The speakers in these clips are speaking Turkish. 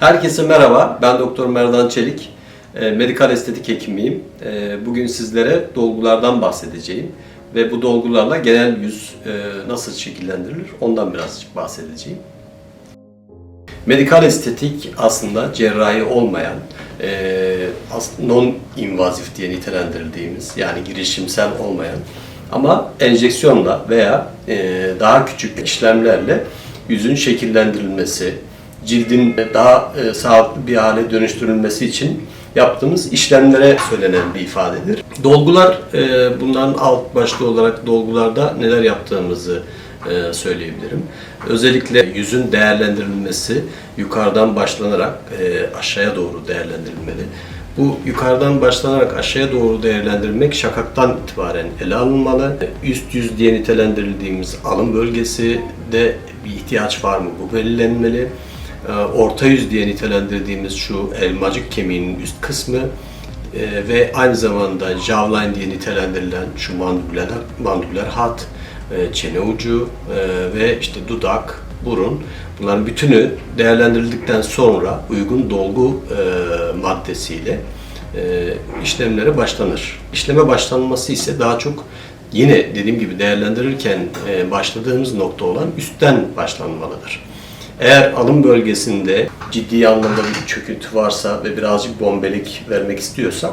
Herkese merhaba, ben Doktor Merdan Çelik. E, Medikal estetik hekimiyim. E, Bugün sizlere dolgulardan bahsedeceğim. Ve bu dolgularla genel yüz e, nasıl şekillendirilir ondan birazcık bahsedeceğim. Medikal estetik aslında cerrahi olmayan, e, non-invazif diye nitelendirildiğimiz yani girişimsel olmayan ama enjeksiyonla veya e, daha küçük işlemlerle yüzün şekillendirilmesi, cildin daha e, sağlıklı bir hale dönüştürülmesi için yaptığımız işlemlere söylenen bir ifadedir. Dolgular, e, bundan alt başlı olarak dolgularda neler yaptığımızı e, söyleyebilirim. Özellikle yüzün değerlendirilmesi yukarıdan başlanarak e, aşağıya doğru değerlendirilmeli. Bu yukarıdan başlanarak aşağıya doğru değerlendirmek şakaktan itibaren ele alınmalı. Üst yüz diye nitelendirildiğimiz alın bölgesi de bir ihtiyaç var mı bu belirlenmeli. E, Orta yüz diye nitelendirdiğimiz şu elmacık kemiğinin üst kısmı e, ve aynı zamanda jawline diye nitelendirilen şu mandibüler, mandibüler hat, e, çene ucu ve işte dudak, burun bunların bütünü değerlendirildikten sonra uygun dolgu maddesiyle işlemlere başlanır. İşleme başlanması ise daha çok yine dediğim gibi değerlendirirken başladığımız nokta olan üstten başlanmalıdır. Eğer alın bölgesinde ciddi anlamda bir çöküntü varsa ve birazcık bombelik vermek istiyorsak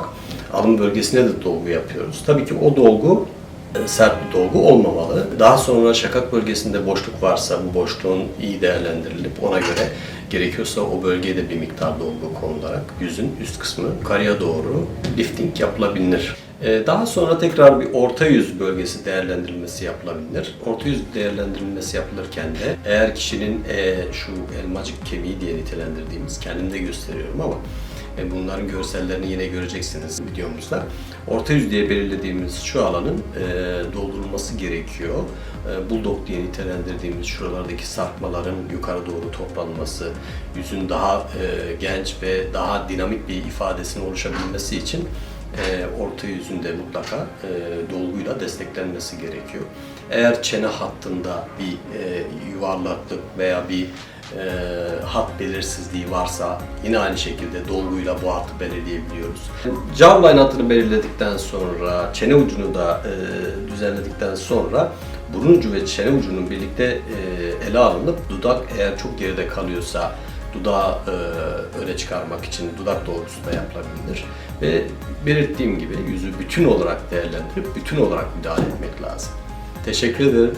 alın bölgesine de dolgu yapıyoruz. Tabii ki o dolgu e, sert bir dolgu olmamalı. Daha sonra şakak bölgesinde boşluk varsa bu boşluğun iyi değerlendirilip ona göre gerekiyorsa o bölgeye de bir miktar dolgu konularak yüzün üst kısmı yukarıya doğru lifting yapılabilir. E, Daha sonra tekrar bir orta yüz bölgesi değerlendirilmesi yapılabilir. Orta yüz değerlendirilmesi yapılırken de eğer kişinin e, şu elmacık kemiği diye nitelendirdiğimiz kendimde gösteriyorum ama e, Bunların görsellerini yine göreceksiniz videomuzda. Orta yüz diye belirlediğimiz şu alanın e, doldurulması gerekiyor. E, bulldog diye nitelendirdiğimiz şuralardaki sarkmaların yukarı doğru toplanması, yüzün daha e, genç ve daha dinamik bir ifadesinin oluşabilmesi için e, orta yüzünde mutlaka dolguyla desteklenmesi gerekiyor. Eğer çene hattında bir e, yuvarlaklık veya bir e, hat belirsizliği varsa yine aynı şekilde dolguyla bu hattı belirleyebiliyoruz. Jawline hattını belirledikten sonra çene ucunu da e, düzenledikten sonra burun ucu ve çene ucunun birlikte e, ele alınıp dudak eğer çok geride kalıyorsa dudağı e, öne çıkarmak için dudak dolgusu da yapılabilir. Ve belirttiğim gibi yüzü bütün olarak değerlendirip bütün olarak müdahale etmek lazım. Teşekkür ederim.